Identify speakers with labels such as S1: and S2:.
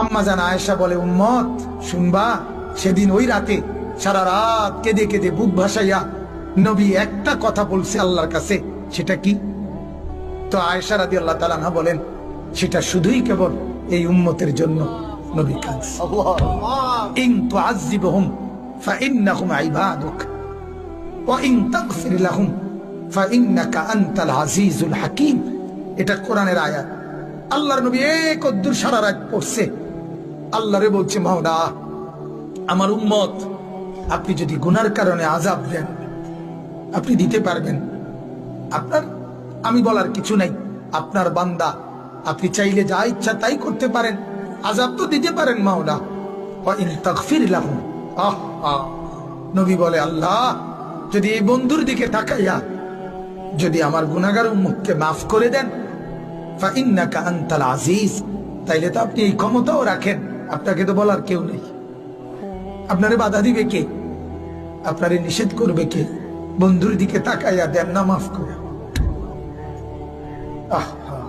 S1: আম্মা জান আয়েশা বলে, উম্মত, শুনবা, সেদিন ওই রাতে সারা রাত কেঁদে কেঁদে বুক ভাসাইয়া নবী একটা কথা বলছে আল্লাহর কাছে, সেটা কি? তো আয়েশা রাদি আল্লাহ তালানা বলেন, সেটা শুধুই কেবল এই উম্মতের জন্য নবী এটা কোরআনের আয়াত। আল্লাহর নবী এক সারা রাত পড়ছে। আল্লাহরে বলছে, মাওলা, আমার উম্মত, আপনি যদি গুনার কারণে আজাব দেন, আপনি দিতে পারবেন। আপনার, আমি বলার কিছু নাই, আপনার বান্দা, আপনি চাইলে যা ইচ্ছা তাই করতে পারেন আজাব তো দিতে পারেন, মাওলা। ইন তাগফির আহ আহ। নবী বলে, আল্লাহ, যদি এই বন্ধুর দিকে তাকাইয়া যদি আমার গুনাহগার উম্মতকে মাফ করে দেন আজিজ, তাইলে তো আপনি এই ক্ষমতাও রাখেন। আপনাকে তো বলার কেউ নেই। আপনারে বাধা দিবে কে? আপনারে নিষেধ করবে কে? বন্ধুর দিকে তাকাইয়া দেন না, মাফ করে। আহ।